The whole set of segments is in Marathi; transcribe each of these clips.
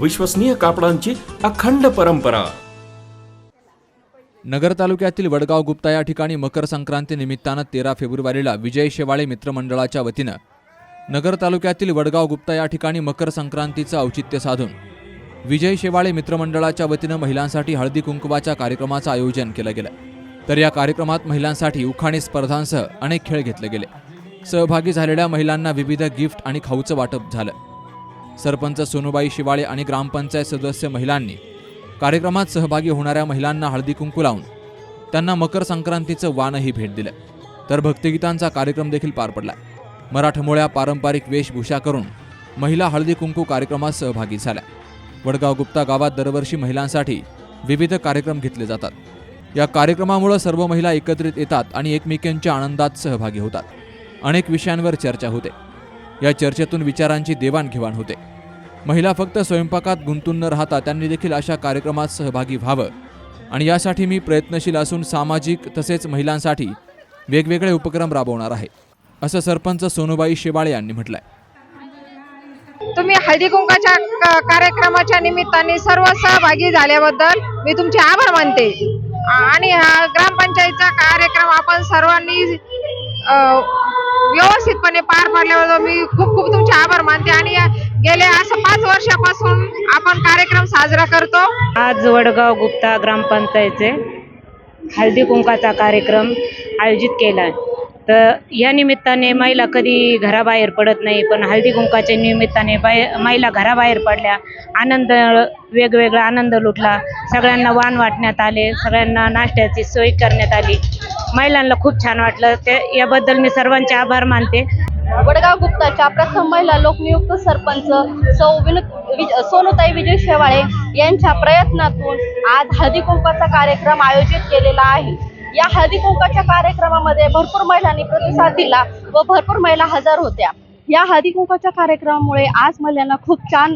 विश्वसनीय कापडांची अखंड परंपरा. नगर तालुक्यातील वडगाव गुप्ता या ठिकाणी मकर संक्रांती निमित्तानं तेरा फेब्रुवारीला विजय शेवाळे मित्रमंडळाच्या वतीनं नगर तालुक्यातील वडगाव गुप्ता या ठिकाणी मकर संक्रांतीचं औचित्य साधून विजय शेवाळे मित्रमंडळाच्या वतीनं महिलांसाठी हळदी कुंकवाच्या कार्यक्रमाचं आयोजन केलं गेलं. तर या कार्यक्रमात महिलांसाठी उखाणी स्पर्धांसह अनेक खेळ घेतले गेले. सहभागी झालेल्या महिलांना विविध गिफ्ट आणि खाऊचं वाटप झालं. सरपंच सोनुबाई शिवाळे आणि ग्रामपंचायत सदस्य महिलांनी कार्यक्रमात सहभागी होणाऱ्या महिलांना हळदी कुंकू लावून त्यांना मकर संक्रांतीचं वानही भेट दिलं. तर भक्तिगीतांचा कार्यक्रम देखील पार पडला. मराठमोळ्या पारंपरिक वेशभूषा करून महिला हळदी कुंकू कार्यक्रमात सहभागी झाल्या. वडगाव गुप्ता गावात दरवर्षी महिलांसाठी विविध कार्यक्रम घेतले जातात. या कार्यक्रमामुळे सर्व महिला एकत्रित येतात आणि एकमेकांच्या आनंदात सहभागी होतात. अनेक विषयांवर चर्चा होते. या चर्चेतून विचारांची देवाणघेवाण होते. महिला फक्त स्वयंपाकात गुंतून न राहता त्यांनी देखील अशा कार्यक्रमात सहभागी व्हावं. आणि यासाठी मी प्रयत्नशील असून सामाजिक तसेच महिलांसाठी वेगवेगळे उपक्रम राबवणार आहे असं सरपंच सोनूबाई शेवाळे यांनी म्हटलंय. तुम्ही हळदी कुंकाच्या कार्यक्रमाच्या निमित्ताने सर्व सहभागी झाल्याबद्दल मी तुमचे आभार मानते. आणि हा ग्रामपंचायतचा कार्यक्रम आपण सर्वांनी व्यवस्थितपणे पार पाडल्याबद्दल मी खूप खूप तुमचे आभार मानते आणि गेले असं पाच वर्षापासून आपण कार्यक्रम साजरा करतो. आज वडगाव गुप्ता ग्रामपंचायतचे हळदी कुंकाचा कार्यक्रम आयोजित केला आहे. तर या निमित्ताने महिला कधी घराबाहेर पडत नाही पण हळदी कुंकाच्या निमित्ताने बाय महिला घराबाहेर पडल्या आनंद वेगवेगळा आनंद लुटला. सगळ्यांना वाण वाटण्यात आले सगळ्यांना नाश्त्याची सोय करण्यात आली. महिलांना खूप छान वाटलं. ते याबद्दल मी सर्वांचे आभार मानते. वडगाव गुप्ताच्या प्रथम महिला लोकनियुक्त सरपंच सौ विनु विज- सोनूताई विजय शेवाळे यांच्या प्रयत्नातून आज हळदी कुंकाचा कार्यक्रम आयोजित केलेला आहे. या हळदी कुंकाच्या कार्यक्रमामध्ये भरपूर महिलांनी प्रतिसाद दिला व भरपूर महिला हजर होत्या. या हळदीकुंकवाच्या कार्यक्रमामुळे आज महिलांना खूप छान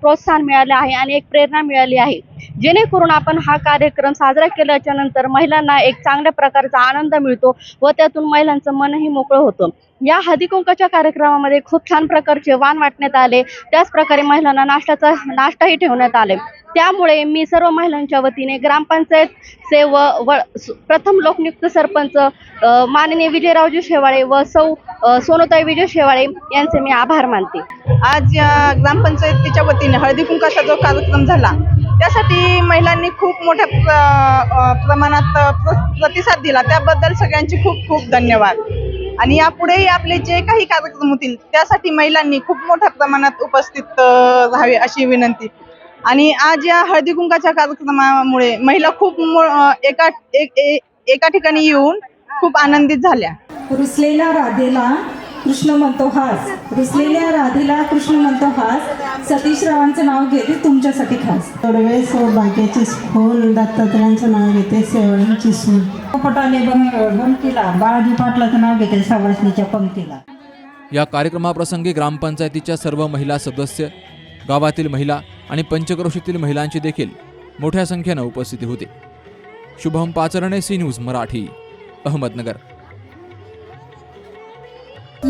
प्रोत्साहन मिळाले आहे आणि एक प्रेरणा मिळाली आहे. जेणेकरून आपण हा कार्यक्रम साजरा केल्याच्यानंतर महिलांना एक चांगल्या प्रकारचा आनंद मिळतो व त्यातून महिलांचं मनही मोकळं होतं. या हळदीकुंकवाच्या कार्यक्रमामध्ये खूप छान प्रकारचे वाण वाटण्यात आले. त्याचप्रकारे महिलांना नाश्त्याचा नाश्ताही ठेवण्यात आले. त्यामुळे मी सर्व महिलांच्या वतीने ग्रामपंचायत से व व प्रथम लोकनियुक्त सरपंच माननीय विजयरावजी शेवाळे व सौ सोनोताई विजय शेवाळे यांचे मी आभार मानते. आज ग्रामपंचायतीच्या वतीने हळदी कुंकाचा जो कार्यक्रम झाला त्यासाठी महिलांनी खूप मोठ्या प्र- प्रमाणात प्रतिसाद दिला. त्याबद्दल सगळ्यांचे खूप खूप धन्यवाद. आणि यापुढेही आपले जे काही कार्यक्रम होतील त्यासाठी महिलांनी खूप मोठ्या प्रमाणात उपस्थित राहावे अशी विनंती. आणि आज या हळदी कुंकाच्या कार्यक्रमामुळे महिला खूप एका एका ठिकाणी येऊन खूप आनंदित झाल्या. रुसलेल्या राधेला कृष्ण म्हणतो हास. रुसलेल्या राधेला कृष्ण म्हणतो हास. सतीश रावांचं नाव घेते तुमच्यासाठी खास. तोडवे सौभाग्याची फोन दत्तात्रयांचं नाव घेते सेवळींची सून पटाने बंकीला बाळाजी पाटलाचं नाव घेते सावळसनीच्या पंक्तीला. या कार्यक्रमाप्रसंगी ग्रामपंचायतीच्या सर्व महिला सदस्य गावातील महिला आणि पंचक्रोशीतील महिलांची देखील मोठ्या संख्येनं उपस्थिती होती. Shubham Pacharne C News Marathi Ahmednagar.